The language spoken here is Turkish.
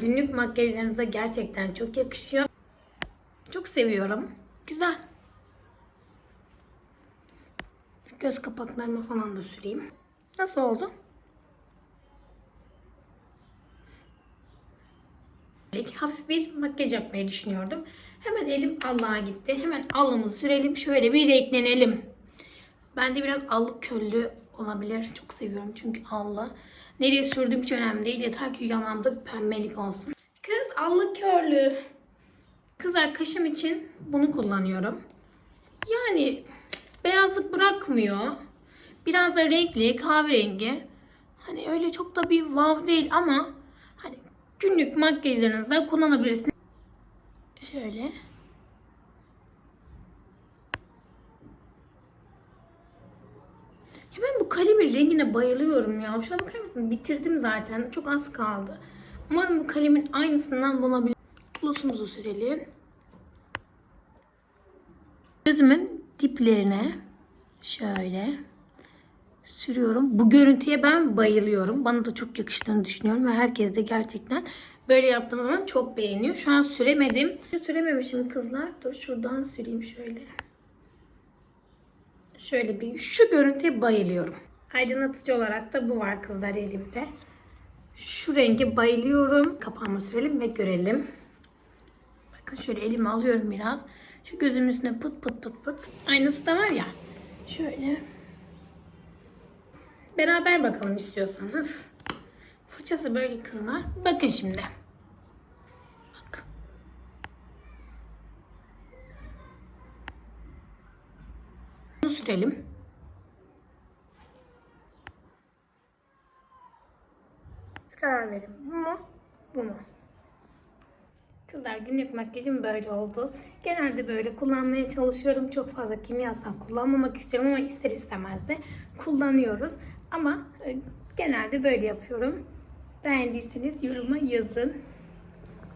Günlük makyajlarınıza gerçekten çok yakışıyor. Çok seviyorum. Güzel. Göz kapaklarıma falan da süreyim. Nasıl oldu? Hafif bir makyaj yapmayı düşünüyordum. Hemen elim Allah'a gitti. Hemen alnımızı sürelim. Şöyle bir renklenelim. Bende biraz allık köllü olabilir. Çok seviyorum çünkü allı. Nereye sürdüğüm hiç önemli değil. Yeter ki yanağımda bir pembelik olsun. Kız allık körlü. Kızlar kaşım için bunu kullanıyorum. Yani beyazlık bırakmıyor. Biraz da renkli, kahverengi. Hani öyle çok da bir wow değil ama hani günlük makyajlarınızda kullanabilirsiniz. Şöyle. Ya ben bu kalemin rengine bayılıyorum ya. Şuna bakar mısın? Bitirdim zaten. Çok az kaldı. Umarım bu kalemin aynısından bulabilirim. Glossumuzu sürelim. Gözümün diplerine şöyle sürüyorum. Bu görüntüye ben bayılıyorum. Bana da çok yakıştığını düşünüyorum ve herkes de gerçekten böyle yaptığım zaman çok beğeniyor. Şu an süremedim. Sürememişim kızlar. Dur şuradan süreyim şöyle. Şöyle bir şu görüntüye bayılıyorum. Aydınlatıcı olarak da bu var kızlar elimde. Şu renge bayılıyorum. Kapağıma sürelim ve görelim. Bakın şöyle elime alıyorum biraz. Şu gözümün üstüne pıt pıt pıt pıt. Aynısı da var ya. Şöyle. Beraber bakalım istiyorsanız. Fırçası böyle kızlar. Bakın şimdi. Bunu sürelim. Siz karar verin. Bu mu? Bu mu? Kızlar günlük makyajım böyle oldu. Genelde böyle kullanmaya çalışıyorum. Çok fazla kimyasal kullanmamak istiyorum ama ister istemez de kullanıyoruz. Ama e, genelde böyle yapıyorum. Beğendiyseniz yoruma yazın.